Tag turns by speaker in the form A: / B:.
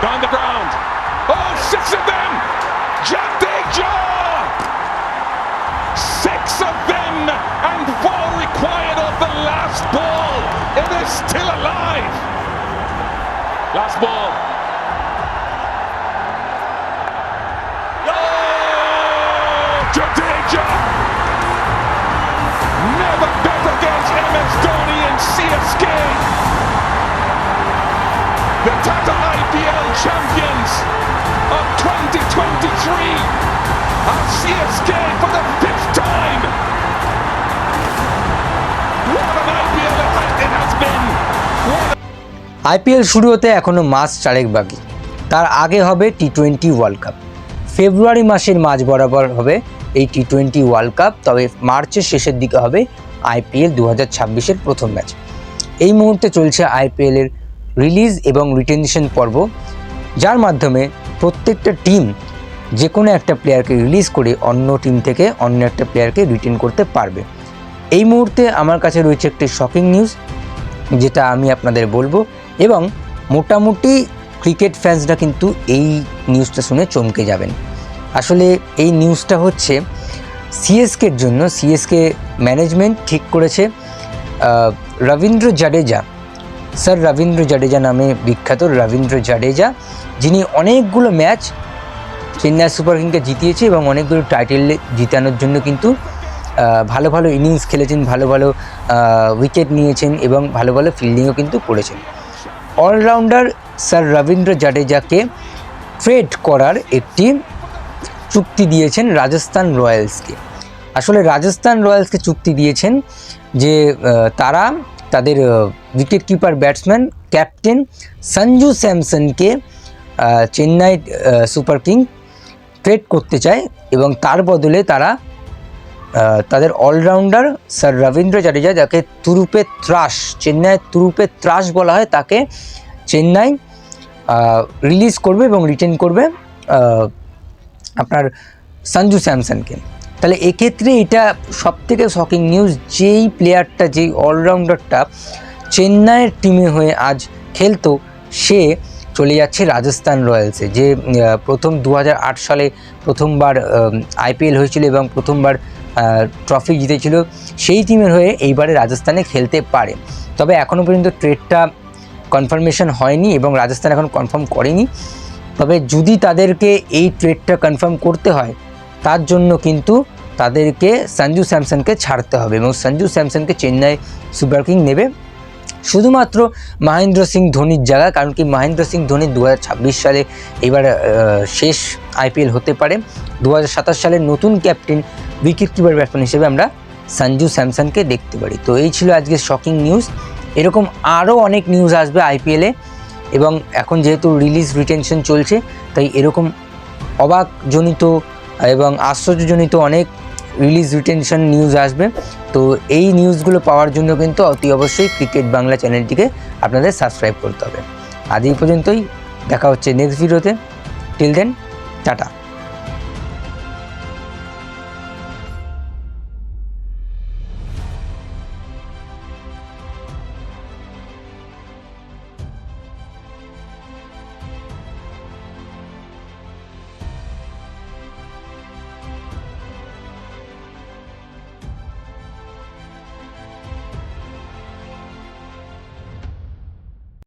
A: down the ground. Oh, six of them! Jadeja! Six of them, and four required of the last ball. It is still alive. Last ball. Oh! Never bet against MS Dhoni and CSK. The Tata IPL champions of 2023 are CSK for the fifth time. What an IPL it has been.
B: IPL শুরু হতে এখনও মাস চারেক বাকি তার আগে হবে T twenty world cup February মাসের মাঝ বরাবর হবে এই টি টোয়েন্টি ওয়ার্ল্ড কাপ তবে মার্চের শেষের দিকে হবে আইপিএল দু হাজার ছাব্বিশের প্রথম ম্যাচ এই মুহূর্তে চলছে আইপিএলের রিলিজ এবং রিটেনশন পর্ব, যার মাধ্যমে প্রত্যেকটা টিম যে কোনো একটা প্লেয়ারকে রিলিজ করে অন্য টিম থেকে অন্য একটা প্লেয়ারকে রিটেন করতে পারবে। এই মুহূর্তে আমার কাছে রয়েছে একটি শকিং নিউজ যেটা আমি আপনাদের বলব এবং মোটামুটি ক্রিকেট ফ্যান্সরা কিন্তু এই নিউজটা শুনে চমকে যাবেন। আসলে এই নিউজটা হচ্ছে সিএসকের জন্য সিএসকে ম্যানেজমেন্ট ঠিক করেছে রবীন্দ্র জাডেজা স্যার রবীন্দ্র জাডেজা নামে বিখ্যাত রবীন্দ্র জাডেজা, যিনি অনেকগুলো ম্যাচ চেন্নাই সুপার কিংকে জিতিয়েছে এবং অনেকগুলো টাইটেল জিতানোর জন্য কিন্তু ভালো ভালো ইনিংস খেলেছেন, ভালো ভালো উইকেট নিয়েছেন এবং ভালো ভালো ফিল্ডিংও কিন্তু করেছেন। অলরাউন্ডার স্যার রবীন্দ্র জাডেজাকে ট্রেড করার একটি চুক্তি দিয়েছেন রাজস্থান রয়্যালসকে। আসলে রাজস্থান রয়্যালসকে চুক্তি দিয়েছেন যে তারা তাদের wicket keeper batsman captain Sanju স্যামসনকে Chennai super king trade করতে চায় এবং তার বদলে তারা তাদের অলরাউন্ডার স্যার রবীন্দ্র জাডেজা যাকে তুরুপে ত্রাস চেন্নাইয়ের তুরুপে ত্রাস বলা হয়, তাকে চেন্নাই রিলিজ করবে এবং রিটেন করবে আপনার সঞ্জু স্যামসনকে। তাহলে এক্ষেত্রে এটা সব থেকে শকিং নিউজ যেই প্লেয়ারটা যেই অলরাউন্ডারটা চেন্নাইয়ের টিমে হয়ে আজ খেলতো, সে চলে যাচ্ছে রাজস্থান রয়্যালসে যে প্রথম দু হাজার আট সালে প্রথমবার আইপিএল হয়েছিল এবং প্রথমবার ট্রফি জিতেছিল, সেই টিমের হয়ে এইবারে রাজস্থানে খেলতে পারে। তবে এখনও পর্যন্ত ট্রেডটা কনফার্মেশন হয়নি এবং রাজস্থান এখন কনফার্ম করেনি। তবে যদি তাদেরকে এই ট্রেডটা কনফার্ম করতে হয় তার জন্য কিন্তু তাদেরকে সঞ্জু স্যামসনকে ছাড়তে হবে এবং সঞ্জু স্যামসনকে চেন্নাই সুপার কিং নেবে। শুধুমাত্র মহেন্দ্র সিং ধোনির জায়গা, কারণ কি মহেন্দ্র সিং ধোনি দু হাজার ছাব্বিশ সালে এবার শেষ আইপিএল হতে পারে। দু সালের নতুন ক্যাপ্টেন, উইকেট কিপার ব্যাটসম্যান হিসেবে আমরা সঞ্জু স্যামসনকে দেখতে পারি। তো এই ছিল আজকে শকিং নিউজ এরকম আরও অনেক নিউজ আসবে আইপিএলে এবং এখন যেহেতু রিলিজ রিটেনশন চলছে, তাই এরকম অবাকজনিত এবং আশ্চর্যজনিত অনেক রিলিজ রিটেনশন নিউজ আসবে। তো এই নিউজগুলো পাওয়ার জন্য কিন্তু অতি অবশ্যই ক্রিকেট বাংলা চ্যানেলটিকে আপনাদের সাবস্ক্রাইব করতে হবে। আজ এই পর্যন্তই, দেখা হচ্ছে নেক্সট ভিডিওতে টিল দেন টাটা।